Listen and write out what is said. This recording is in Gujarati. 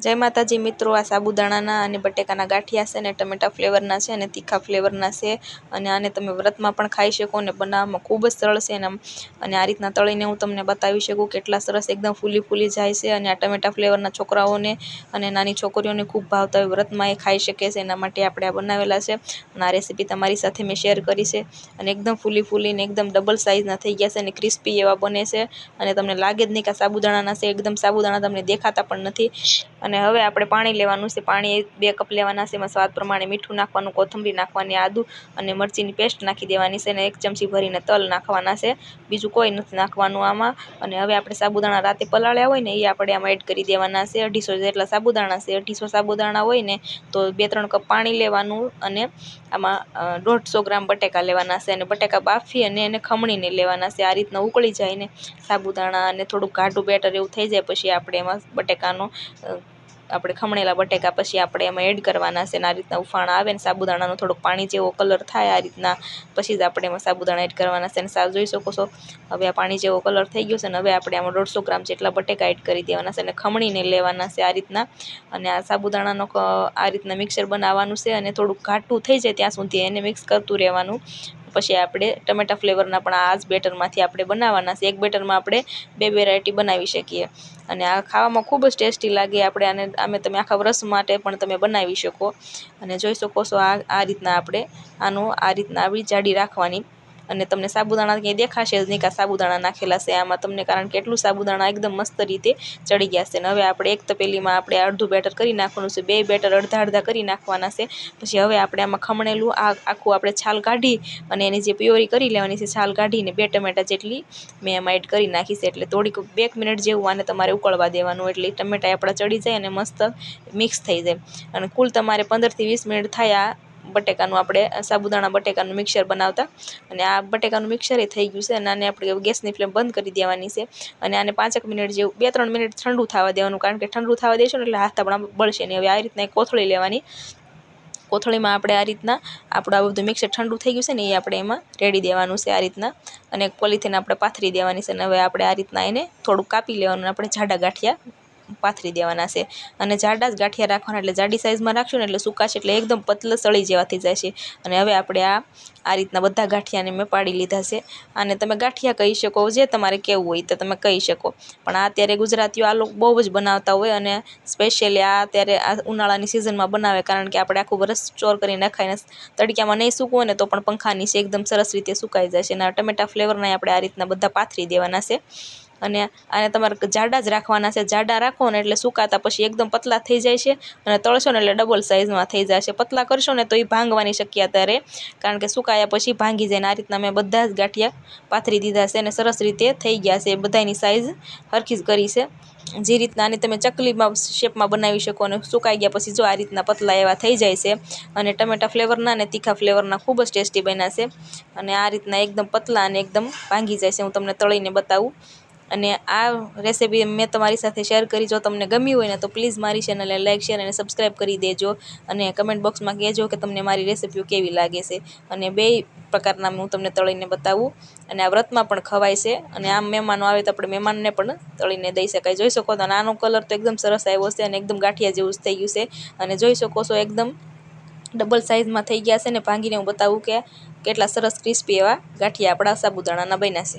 જય માતાજી, મિત્રો, આ સાબુદાણાના અને બટેકાના ગાંઠિયા છે ને ટમેટા ફ્લેવરના છે અને તીખા ફ્લેવરના છે. અને આને તમે વ્રતમાં પણ ખાઈ શકો અને બનાવવામાં ખૂબ જ સરળ છે અને આ રીતના તળીને હું તમને બતાવી શકું કેટલા સરસ એકદમ ફૂલી ફૂલી જાય છે અને આ ટમેટા ફ્લેવરના છોકરાઓને અને નાની છોકરીઓને ખૂબ ભાવતા હોય વ્રતમાં એ ખાઈ શકે છે. એના માટે આપણે આ બનાવેલા છે અને આ રેસીપી તમારી સાથે મેં શેર કરી છે. અને એકદમ ફૂલી ફૂલીને એકદમ ડબલ સાઇઝના થઈ ગયા છે અને ક્રિસ્પી એવા બને છે. અને તમને લાગે જ નહીં કે સાબુદાણાના છે. એકદમ સાબુદાણા તમને દેખાતા પણ નથી. અને હવે આપણે પાણી લેવાનું છે. પાણી બે કપ લેવાના છે. એમાં સ્વાદ પ્રમાણે મીઠું નાખવાનું કોથંબરી નાખવાની, આદું અને મરચીની પેસ્ટ નાખી દેવાની છે અને એક ચમચી ભરીને તલ નાખવાના છે. બીજું કોઈ નથી નાખવાનું આમાં. અને હવે આપણે સાબુદાણા રાતે પલાળ્યા હોય ને, એ આપણે આમાં એડ કરી દેવાના છે. અઢીસો જેટલા સાબુદાણા છે. અઢીસો સાબુદાણા હોય ને, તો બે, ત્રણ કપ પાણી લેવાનું અને આમાં દોઢસો ગ્રામ બટેકા લેવાના છે. અને બટેકા બાફી અને એને ખમણીને લેવાના છે. આ રીતના ઉકળી જાય ને સાબુદાણા અને થોડુંક ઘાટું બેટર એવું થઈ જાય, પછી આપણે એમાં બટેકાનો આપણે ખમણેલા બટેકા પછી આપણે એમાં એડ કરવાના છે અને આ રીતના ઉફાણ આવે ને સાબુદાણાનો થોડોક પાણી જેવો કલર થાય આ રીતના, પછી જ આપણે એમાં સાબુદાણા એડ કરવાના છે અને સાવ જોઈ શકો છો. હવે આ પાણી જેવો કલર થઈ ગયો છે ને હવે આપણે આમાં દોઢસો ગ્રામ જેટલા બટેકા એડ કરી દેવાના છે અને ખમણીને લેવાના છે આ રીતના. અને આ સાબુદાણાનો આ રીતના મિક્સર બનાવવાનું છે અને થોડુંક ઘાટું થઈ જાય ત્યાં સુધી એને મિક્સ કરતું રહેવાનું. પછી આપણે ટમેટા ફ્લેવરના પણ આ જ બેટરમાંથી આપણે બનાવવાના છે. એક બેટરમાં આપણે બે વેરાયટી બનાવી શકીએ. અને આ ખાવામાં ખૂબ જ ટેસ્ટી લાગે. આપણે આને આમે તમે આખા વરસ માટે પણ તમે બનાવી શકો. અને જોઈ શકો છો આ આ રીતના આપણે આનું આ રીતના આવી જાડી રાખવાની. અને તમને સાબુદાણા ક્યાંય દેખાશે જ નહીં, કે સાબુદાણા નાખેલા છે, આમાં તમને કારણ કે એટલું સાબુદાણા એકદમ મસ્ત રીતે ચડી ગયા છે. અને હવે આપણે એક તપેલીમાં આપણે અડધું બેટર કરી નાખવાનું છે, બે બેટર અડધા અડધા કરી નાખવાના છે. પછી હવે આપણે આમાં ખમણેલું આ આખું આપણે છાલ કાઢી અને એની જે પ્યોરી કરી લેવાની છે, છાલ કાઢીને બે ટમેટા જેટલી મેં એમાં એડ કરી નાખી છે. એટલે થોડીક બે મિનિટ જેવું આને તમારે ઉકળવા દેવાનું, એટલે ટમેટા આપણા ચડી જાય અને મસ્ત મિક્સ થઈ જાય. અને કુલ તમારે પંદરથી વીસ મિનિટ થાય બટેકાનું આપણે સાબુદાણા બટેકાનું મિક્સર બનાવતા. અને આ બટેકાનું મિક્સર એ થઈ ગયું છે અને આને આપણે ગેસની ફ્લેમ બંધ કરી દેવાની છે. અને આને પાંચેક મિનિટ જેવું બે ત્રણ મિનિટ ઠંડુ થવા દેવાનું, કારણ કે ઠંડુ થવા દેશું એટલે હાથ આપણા બળશે નહીં. હવે આ રીતના કોથળી લેવાની. કોથળીમાં આપણે આ રીતના, આપણું આ બધું મિક્સર ઠંડુ થઈ ગયું છે ને એ આપણે એમાં રેડી દેવાનું છે આ રીતના. અને પોલીથીન આપણે પાથરી દેવાની છે અને હવે આપણે આ રીતના એને થોડુંક કાપી લેવાનું. આપણે જાડા ગાંઠિયા પાથરી દેવાના છે. અને જાડા જ ગાંઠિયા રાખવાના એટલે જાડી સાઇઝમાં રાખશું ને એટલે સુકાશે એટલે એકદમ પતલ સળી જેવા થઈ છે. અને હવે આપણે આ આ રીતના બધા ગાંઠિયાને મેં પાડી લીધા છે. અને તમે ગાંઠિયા કહી શકો, જે તમારે કેવું હોય તો તમે કહી શકો. પણ આ અત્યારે ગુજરાતીઓ આ લોકો બહુ જ બનાવતા હોય અને સ્પેશિયલી આ અત્યારે આ ઉનાળાની સિઝનમાં બનાવે કારણ કે આપણે આખું વરસ સ્ટોર કરીને નખાઈને તડક્યામાં નહીં સૂકવો ને તો પણ પંખા નીચે એકદમ સરસ રીતે સુકાઈ છે. અને ટમેટા ફ્લેવરના આપણે આ રીતના બધા પાથરી દેવાના છે. અને આને તમારે જાડા જ રાખવાના છે. જાડા રાખો ને એટલે સુકાતા પછી એકદમ પતલા થઈ જાય છે અને તળશો ને એટલે ડબલ સાઇઝમાં થઈ જાય છે. પતલા કરશો ને તો એ ભાંગવાની શક્યતા રહે. કારણ કે સુકાયા પછી ભાંગી જાય આ રીતના મેં બધા જ ગાંઠિયા પાથરી દીધા છે અને સરસ રીતે થઈ ગયા છે. બધાની સાઇઝ હરખી જ કરી છે. જે રીતના આની તમે ચકલીમાં શેપમાં બનાવી શકો અને સુકાઈ ગયા પછી જો આ રીતના પતલા એવા થઈ જાય છે અને ટમેટા ફ્લેવરના અને તીખા ફ્લેવરના ખૂબ જ ટેસ્ટી બન્યા છે અને આ રીતના એકદમ પતલા અને એકદમ ભાંગી જાય છે. હું તમને તળીને બતાવું. અને આ રેસીપી મેં તમારી સાથે શેર કરી. જો તમને ગમી હોય ને તો પ્લીઝ મારી ચેનલને લાઇક શેર અને સબસ્ક્રાઈબ કરી દેજો અને કમેન્ટ બોક્સમાં કહેજો કે તમને મારી રેસીપીઓ કેવી લાગે છે. અને બેય પ્રકારના હું તમને તળીને બતાવું. અને આ વ્રતમાં પણ ખવાય છે અને આમ મહેમાનો આવે તો આપણે મહેમાનને પણ તળીને દઈ શકાય. જોઈ શકો તો આનો કલર તો એકદમ સરસ આવ્યો છે અને એકદમ ગાંઠિયા જેવું જ થઈ ગયું છે. અને જોઈ શકો છો એકદમ ડબલ સાઇઝમાં થઈ ગયા છે ને ભાંગીને હું બતાવું કે કેટલા સરસ ક્રિસ્પી એવા ગાંઠિયા આપણા સાબુદાણાના બન્યા છે.